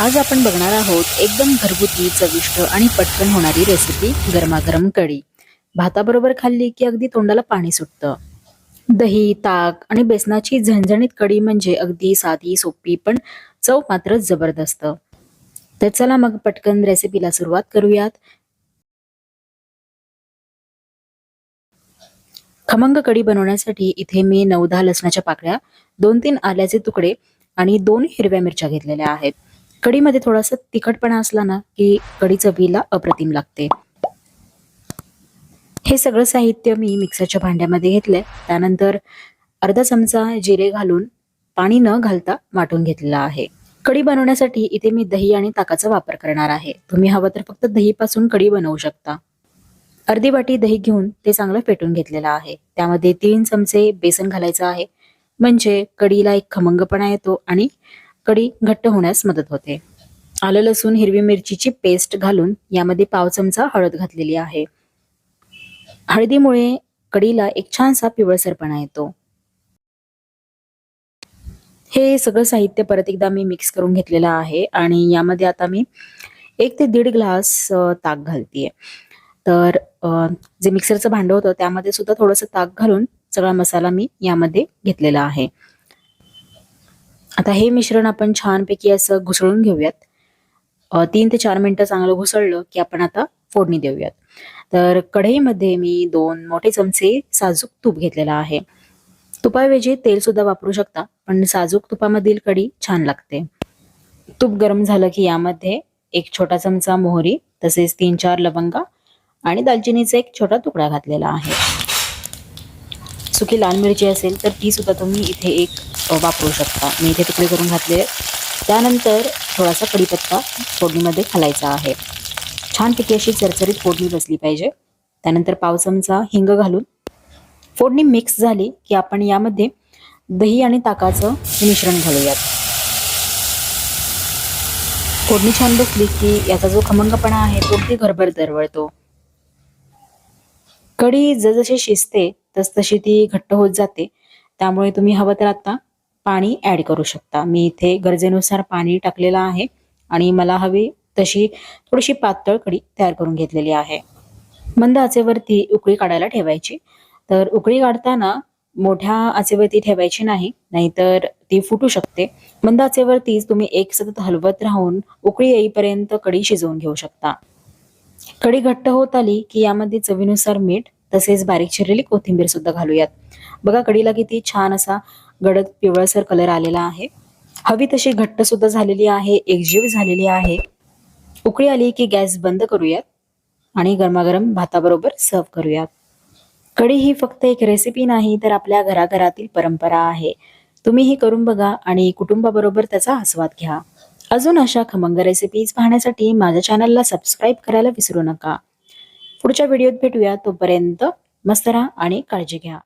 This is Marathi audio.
आज आपण बघणार आहोत एकदम घरगुती चविष्ट आणि पटकन होणारी रेसिपी गरमागरम कढी. भाताबरोबर खाल्ली की अगदी तोंडाला पाणी सुटतं. दही ताक आणि बेसनाची झणझणीत कढी म्हणजे अगदी साधी सोपी पण चव मात्र जबरदस्त. तर चला मग पटकन रेसिपीला सुरुवात करूयात. खमंग कढी बनवण्यासाठी इथे मी नऊ दहा लसणाच्या पाकळ्या दोन तीन आल्याचे तुकडे आणि दोन हिरव्या मिरच्या घेतलेल्या आहेत. कढीमध्ये थोडासा तिखटपणा असला ना की कढी चवीला अप्रतिम लागते. हे सगळं साहित्य मी मिक्सरच्या भांड्यामध्ये घेतलंय. त्यानंतर अर्धा चमचा जिरे घालून पाणी न घालता वाटून घेतलेला आहे. कढी बनवण्यासाठी इथे मी दही आणि ताकाचा वापर करणार आहे. तुम्ही हवं तर फक्त दही पासून कढी बनवू शकता. अर्धी वाटी दही घेऊन ते चांगलं फेटून घेतलेलं आहे. त्यामध्ये तीन चमचे बेसन घालायचं आहे. म्हणजे कढीला एक खमंगपणा येतो आणि कढी घट्ट होण्यास मदत होते. आलं लसूण हिरवी मिरचीची पेस्ट घालून यामध्ये पाव चमचा हळद घातलेली आहे. हळदीमुळे कढीला एक छानसा पिवळसरपणा येतो. हे सगळं साहित्य परत एकदा मी मिक्स करून घेतलेलं आहे आणि यामध्ये आता मी एक ते दीड ग्लास ताक घालतीये. तर जे मिक्सरचं भांडं होतं त्यामध्ये सुद्धा थोडंसं ताक घालून सगळा मसाला मी यामध्ये घेतलेला आहे. आता हे मिश्रण आपण छानपैकी असं घुसळून घेऊयात. तीन ते चार मिनटं चांगलं घुसळलं की आपण आता फोडणी देऊयात. तर कढईमध्ये मी दोन मोठे चमचे साजूक तूप घेतलेला आहे. तुपाऐवजी तेल सुद्धा वापरू शकता पण साजूक तुपामधील कढी छान लागते. तूप गरम झालं की यामध्ये एक छोटा चमचा मोहरी तसेच तीन चार लवंगा आणि दालचिनीचा एक छोटा तुकडा घातलेला आहे. सुकी लाल मिरची असेल तर तीसुद्धा तुम्ही इथे एक वापरू शकता. मी इथे तुकडे करून घातले त्यानंतर थोडासा कढीपत्ता फोडणीमध्ये घालायचा आहे. छानपैकी अशी चरचरीत फोडणी बसली पाहिजे. त्यानंतर पाव चमचा हिंग घालून. फोडणी मिक्स झाली की आपण यामध्ये दही आणि ताकाचं मिश्रण घालूयात. फोडणी छान बसली की याचा जो खमंगपणा आहे तो अगदी घरभर दरवळतो. कढी जसजशी शिजते तसतशी ती घट्ट होत जाते. त्यामुळे तुम्ही हवं तर आता पाणी ॲड करू शकता. मी इथे गरजेनुसार पाणी टाकलेलं आहे आणि मला हवी तशी थोडीशी पातळ कढी तयार करून घेतलेली आहे. मंद आचेवरती उकळी काढायला ठेवायची. तर उकळी काढताना मोठ्या आचेवरती ठेवायची नाही नाहीतर ती फुटू शकते. मंद आचेवरतीच तुम्ही एक सतत हलवत राहून उकळी येईपर्यंत कढी शिजवून घेऊ शकता. कढी घट्ट होत आली की यामध्ये चवीनुसार मीठ तसेच बारीक चिरलेली कोथिंबीर सुद्धा घालूयात. बघा कढीला किती छान असा गडद पिवळसर कलर आलेला आहे. हवी तशी घट्ट सुद्धा झालेली आहे एकजीव झालेली आहे. उकळी आली की गॅस बंद करूयात आणि गरमागरम भाताबरोबर सर्व करूयात. कढी ही फक्त एक रेसिपी नाही तर आपल्या घराघरातील परंपरा आहे. तुम्ही ही करून बघा आणि कुटुंबाबरोबर त्याचा आस्वाद घ्या. अजून अशा खमंग रेसिपीज पाहण्यासाठी माझ्या चॅनलला सबस्क्राईब करायला विसरू नका. पुढच्या व्हिडिओत भेटूया तोपर्यंत मस्त राहा आणि काळजी घ्या.